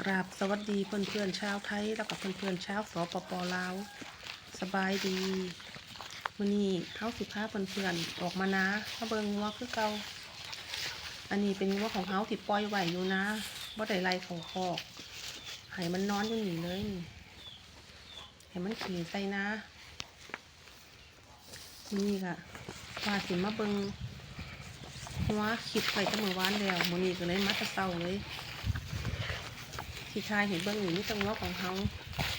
กราบสวัสดีเพื่อนเพื่อนชาวไทย แล้วก็เพื่อนเพื่อนชาวสปปลาวสบายดีมือนี้เฮาสิพาเพื่อนเพื่อนออกมานะมาเบิงงัวคือเกาอันนี้เป็นงัวของเฮาที่ปล่อยไว้อยู่นะบ่ได้ไล่เขาคอกให้มันนอนอยู่นี่เลยให้มันขี่ใส่นะ นี่ค่ะว่าสิมาเบิงงัวคิดไปแต่เมื่อวานแล้วมือนี้ก็เลยมาแต่เช้าเลย ที่ชายเห็นเบื้องอยู่นี่ตรงง้อของเฮา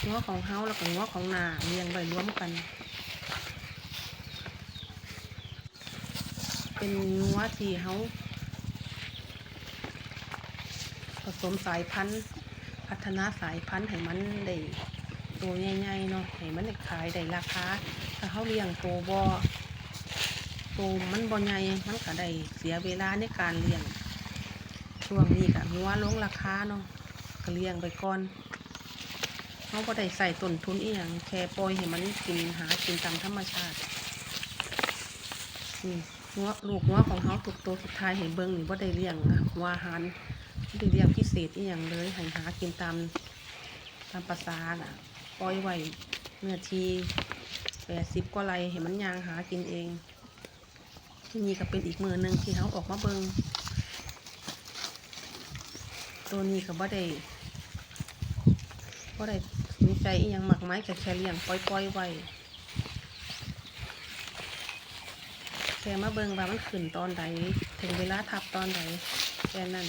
ง้อของเฮาแล้วก็ง้อของนาเรียงไว้รวมกัน เป็นง้อที่เฮาผสมสายพันธุ์ พัฒนาสายพันธุ์ให้มันได้ตัวใหญ่ๆเนาะให้มันได้ขายได้ราคาถ้าเขาเลี้ยงตัวบ่ตัวมันบ่ใหญ่มันก็ได้เสียเวลาในการเลี้ยงช่วงนี้ก็งัวลงราคาเนาะ ก็เลี้ยงไปก่อนเขาก็ได้ใส่ต้นทุนอีหยังแค่ปล่อยให้มันกินหากินตามธรรมชาตินี่งัวลูกงัวของเขาตุกตัวสุดท้ายเห็นเบิ้งนี่ว่าได้เลี้ยงนะหัวอาหารบ่ได้เลี้ยงพิเศษอีหยังเลยให้หากินตามตามภาษาน่ะปล่อยไว้เนื้อทีแปดสิบกว่าไรเห็นมันยางหากินเองที่นี่ก็เป็นอีกมือหนึ่งที่เขาออกมาเบิงตัวนี้ก็บ่ได้ บ่ได้สนใจอีหยังมากมายก็แค่เลี้ยงปล่อยๆไว้แค่มาเบิ่งว่ามันขึ้นตอนใดถึงเวลาทับตอนใดแค่นั้น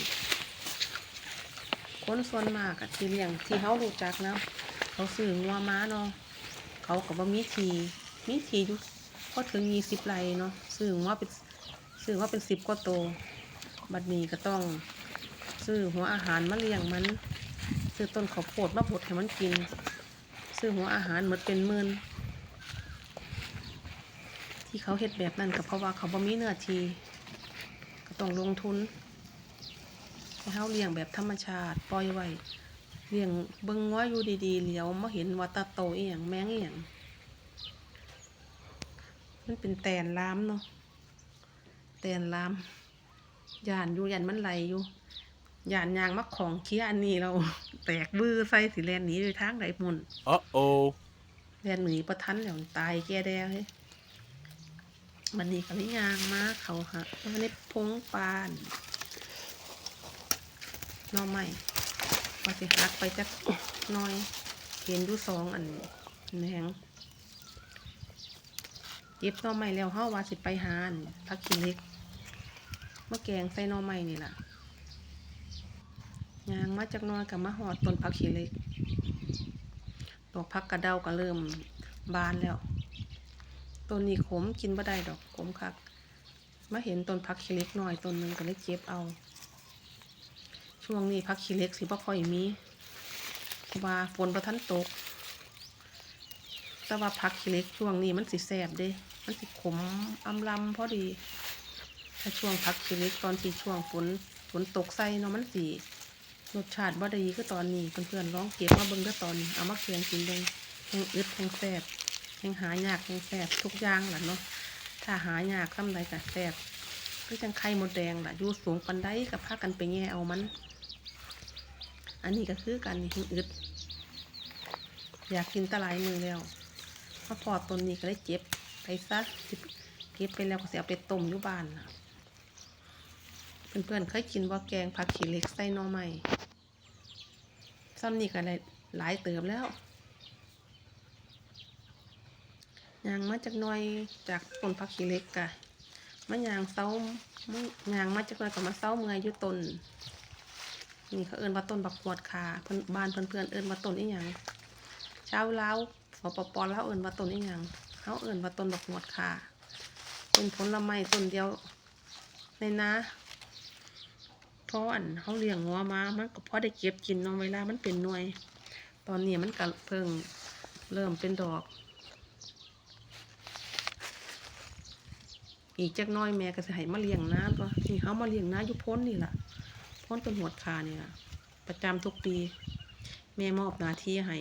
คนส่วนมากอะทีเลี้ยงที่เขารู้จักนะเขาซื้องัวม้าเนาะเขาก็บ่มีทีมีทีอยู่พอถึงยี่สิบไรเนาะซื้องัวเป็นซื้อว่าเป็นสิบกว่าโตบัดนี้ก็ต้องซื้อหัวอาหารมาเลี้ยงมัน ซื้อต้นข้าวโพดมาบดให้มันกิน ซื้อหัวอาหารหมดเป็นหมื่นที่เขาเฮ็ดแบบนั้นก็เพราะว่าเขาบ่มีเนื้อที ก็ต้องลงทุนให้เขาเลี้ยงแบบธรรมชาติปล่อยไว้เลี้ยงเบิ่งง้ออยู่ดีๆเหลียวมาเห็นว่าตาโตอีหยังแมงอีหยังมันเป็นแตนลามเนาะแตนลามยานอยู่ยันมันไหลอยู่ ยานยางมักของเคี้ยอันนี้เรา แตกบื้อใส่สิแลนหนีไปทางไหนมุน Uh oh. แลนหนีประทันแล้วตายแก่แดงเลยมันนี่ก็เลยยางมาเขาหะมันในพงปานหนอใหม่พอสิหักไปจักหน้อยเห็นดูสองอันแหนงเก็บหนอใหม่แล้วเฮาว่าสิไปหาอันพักขี้เหล็กมะแกงใส่หนอใหม่นี่ล่ะ ยางมาจากน้อยกับมาหอดต้นผักขี้เล็กดอกผักกระเดาก็เริ่มบานแล้วต้นนี้ขมกินบ่ได้ดอกขมคัก มาเห็นต้นผักขี้เล็กหน่อยต้นหนึงก็เลยเก็บเอา ช่วงนี้ผักขี้เล็กสิบ่ค่อยมีเพราะว่าฝนประทันตก แต่ว่าผักขี้เล็กช่วงนี้มันสิแสบเด้ มันสิขมอำลำพอดี ถ้าช่วงผักขี้เล็กตอนที่ช่วงฝนฝนตกใส่เนาะมันสิ รสชาติบ่ดีคือตอนนี้เพื่อนๆลองเก็บมาเบิ่งเด้อตอนนี้เอามาเคียงกินเบิ่งแห้งอึดแห้งแสบแห้งหายากแห้งแสบทุกอย่างแหละเนาะถ้าหายากทำไรก็แสบคือจังไข่มดแดงแหละยูสูงปันได้กับพากันไปแง่เอามัน อันนี้ก็คือกันแห้งอึด อยากกินตะหลายมือแล้วมาพอต้นนี้ก็ได้เจ็บไปซะเก็บไปแล้วก็เสียไปต้มอยู่บ้านนะเพื่อนๆเคยกินว่าแกงผักขี้เหล็กใส่หน่อไม้ ซ้ำนี่ก็ได้หลายเติบแล้วยางมาจากน้อยจากต้นผักขี้เล็กกะมายางเซามันยางมาจากน้อยก็มาเซาเมื่อยอยู่ต้นนี่เขาเอิ้นว่าต้นบักหวดคาเพื่อนบ้านเพื่อนๆเอิ้นว่าต้นอีหยังชาวลาวสปปลาวเอิ้นว่าต้นอีหยังเขาเอิ้นว่าต้นบักหวดคาเป็นผลไม้ต้นเดียวในนา พราะอันเขาเลี้ยงงัวมามันก็พอได้เก็บกินนาะเวลามันเป็นหน่วย ตอนนี้มันก็เพิ่งเริ่มเป็นดอก อีกจักน้อยแม่ก็จะให้มาเลี้ยงน้ำตัวนี่เขามาเลี้ยงน้ำอยู่พ้นนี่แหละพ้นต้นหัวคานี่ล่ะประจำทุกปี แม่มอบหน้าที่ให้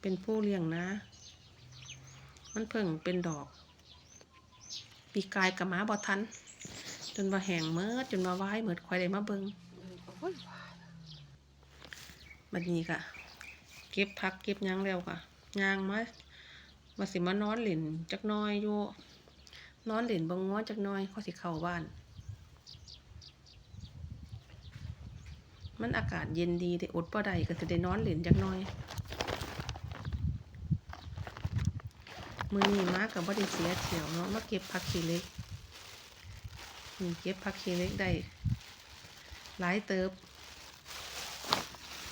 เป็นผู้เลี้ยงนะมันเพิ่งเป็นดอก ปีกายกับหมาบอทัน จนว่าแห้งเมิดจนว่าไหว้เหมือดควายได้มาเบิงบัดนี้ก็เก็บพักเก็บยังแล้วค่ะยางมามาสิมานอนเล่นจักน้อยอยู่นอนเล่นเบงง้อจักน้อยเขาสิเข้าบ้าน มันอากาศเย็นดีได้อดบ่ได้ก็จะได้นอนเล่นจักน้อยมือนี้มากับบ่ได้เสียเที่ยวเนาะมาเก็บผักขี้เล็ก นี่เก็บผักขี้เล็กได้หลายเติบ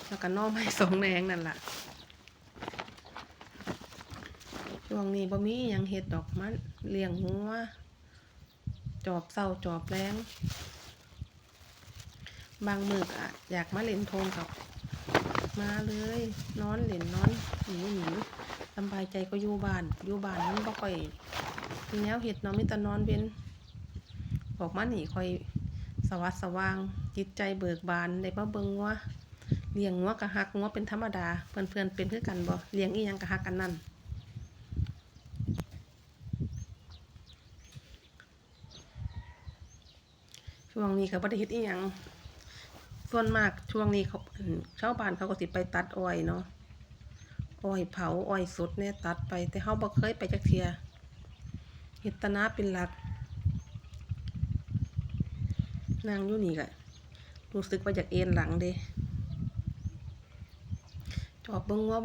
แล้วก็น่อไม้สองแดงนั่นล่ะช่วงนี้บ่มียังเฮ็ดดอกมันเลี้ยงงัว จอบเศร้าจอบแรงบางมื้อก็อยากมาเล่นโทนกับ มาเลย นอนเล่นนอนหนีหนีสบายใจก็อยู่บ้านอยู่บ้านมันบ่ค่อยมีแนวเฮ็ดเนาะมีแต่นอนเว้น ออกมาหนีคอยสวัสดสว่าง จิตใจเบิกบานได้มาเบิงงัวเลี้ยงงัวกะฮักงัวเป็นธรรมดาเพื่อนๆเป็นคือกันบ่เลี้ยงอีหยังกะฮักกันนั่นช่วงนี้ก็บ่ได้เฮ็ดอีหยังส่วนมากช่วงนี้เขาชาวบ้านเขาก็สิไปตัดอ้อยเนาะอ้อยเผาอ้อยสดเนี่ยตัดไป แต่เฮาบ่เคยไปจักเทียเฮ็ดตนาเป็นหลัก นางอยู่นี่ก็รู้สึกว่าอยากเอ็นหลังเด้จอบเบิ่งว่า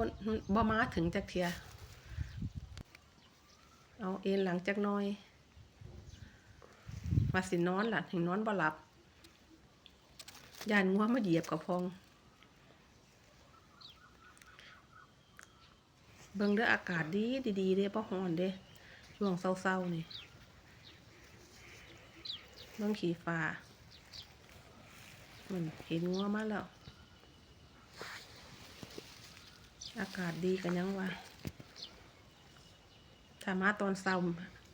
บ่มาถึงจักเทีย เอาเอ็นหลังจักน่อยว่าสินอนหล่ะถึงนอนบ่หลับยานงัวมาเหยียบกับพองเบิ่งเด้ออากาศดีดีๆเด้บ่ร้อนเด้ช่วงเศร้าๆนี่เบิ่งขี่ฟ้า มันเห็นงัวมาแล้ว อากาศดีกันยังวะถ้ามาตอนเช้า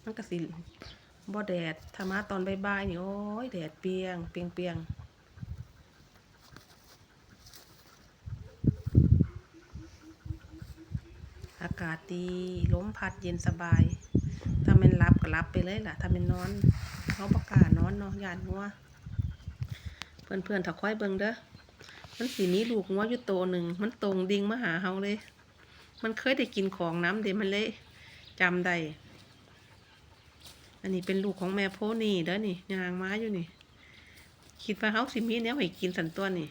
มันก็สิบ่แดดถ้ามาตอนบ่ายๆนี่โอ้ยแดดเปียง เปียงเปียงอากาศดีลมพัดเย็นสบาย ถ้ามันรับก็รับไปเลยล่ะ ถ้ามันนอนเขาประกล้านอนเนาะยานงัว เพื่อนๆถ้าค่อยเบิ่งเด้อมันสีนี้ลูกงัวอยู่โตหนึ่งมันตรงดิ่งมาหาเฮาเลย มันเคยได้กินของน้ำเดมันเลยจำได้อันนี้เป็นลูกของแม่โพนี่เด้อนี่ยางม้าอยู่นี่ คิดว่าเฮาสิมีแนวให้กินสันตัวนี่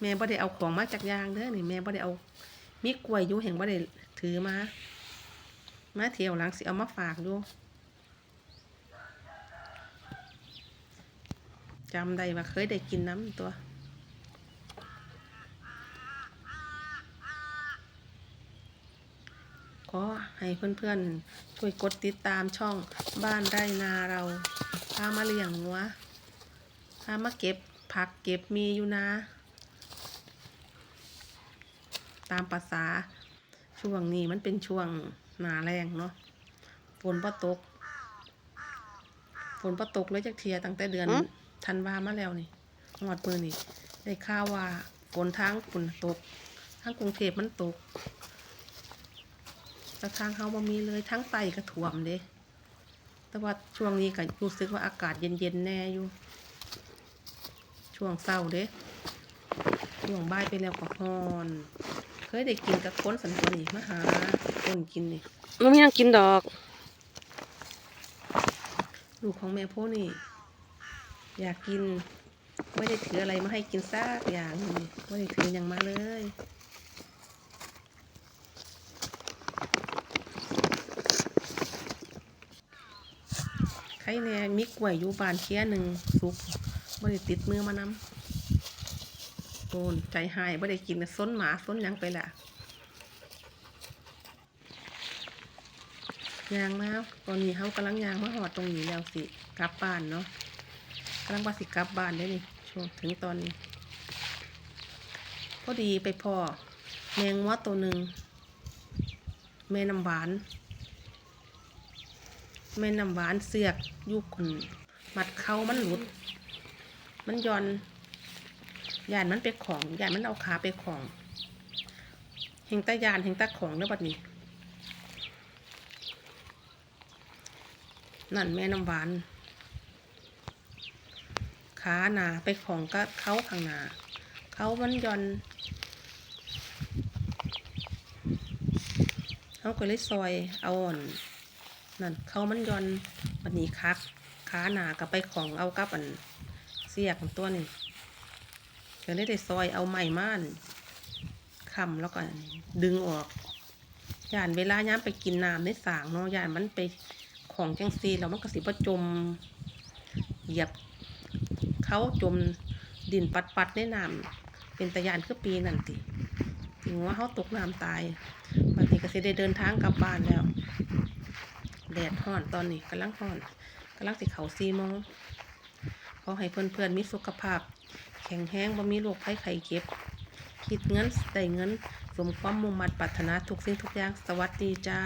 แม่บ่ได้เอาของมาจากยางเด้อนี่แม่บ่ได้เอา มีกล้วยอยู่แห่งบ่ได้ถือมามาเที่ยวหลังสิเอามาฝากอ จำได้ว่าเคยได้กินน้ำตัวขอให้เพื่อนๆ ช่วยกดติดตามช่องบ้านไร่นาเราพามาเลี้ยงงัวพามาเก็บผักเก็บมีอยู่นะ ตามภาษาช่วงนี้มันเป็นช่วงหนาแรงเนาะฝนบ่ตกฝนบ่ตกเลยจากเทียตั้งแต่เดือน ธันวามาแล้วนี่หอดปืนนี่ได้ข่าวว่าฝนทางฝนตกทางกรุงเทพมันตกแต่ทางเฮาบ่มีเลยทั้งไตก็ท่วมเด้แต่ว่าช่วงนี้ก็รู้สึกว่าอากาศเย็นๆแน่อยู่ ช่วงเศร้าเด้ช่วงบ่ายไปแล้วก็ฮ้อน เคยได้กินกับคนสันตัวนี่มาหาคนกินนี่มันมีนังกินดอก ลูกของแม่โพนี่ อยากกิน ไม่ได้ถืออะไรมาให้กินซากอย่างนี่ไม่ได้ถืออย่างมาเลยใครแน่มีกล้วยอยู่บานเคี้ยหนึ่งสุกไม่ได้ติดมือมานำโดนใจหายไม่ได้กินส้นหมาส้นยังไปละยางมาตอนนี้เขากำลังยางมาหอดตรงนี้แล้วสิ กลับบ้านเนาะำลังว่าสิกลับบ้านได้นี่ช่วงถึงตอนนี้ พอดีไปพอแมงวัดตัวหนึ่งแม่น้ำหวาน แม่น้ำหวานเสือกยุกคนมัดเขามันหลุด มันย่อนยานมันไปของยานมันเอาขาไปของเฮงตายานเฮงตาของเด้อบัดนี้ นั่นแม่น้ำหวาน ขาหนาไปของก็เขาข้างหนาเขามันย่อนเขาก็เลยซอยเอาอ่อนนั่นเขามันย่อนวันนี้คักขาหนากับไปของเอากับอันเสียกของตัวนี่ก็เลยได้ซอยเอาไม้ม่านคำแล้วก็ดึงออกย่านเวลาย้ำไปกินน้ำในสางเนาะย่านมันไปของจังซีแล้วมันก็สิบ่จมเหยียบ เขาจมดินปัดปัดๆในน้ำเป็นตะยานคือปีนั่นติถึงว่าเขาตกน้ำตายวันนี้ก็สิได้เดินทางกลับบ้านแล้ว แดดห้อนตอนนี้กำลังห้อนกำลังสิเขาซีโมงขอให้เพื่อนๆมีสุขภาพ แข็งแรงบ่มีโรคภัยไข้เจ็บ คิดเงินได้เงิน สมความมุ่งมั่นปรารถนาทุกสิ่งทุกอย่าง สวัสดีจ้า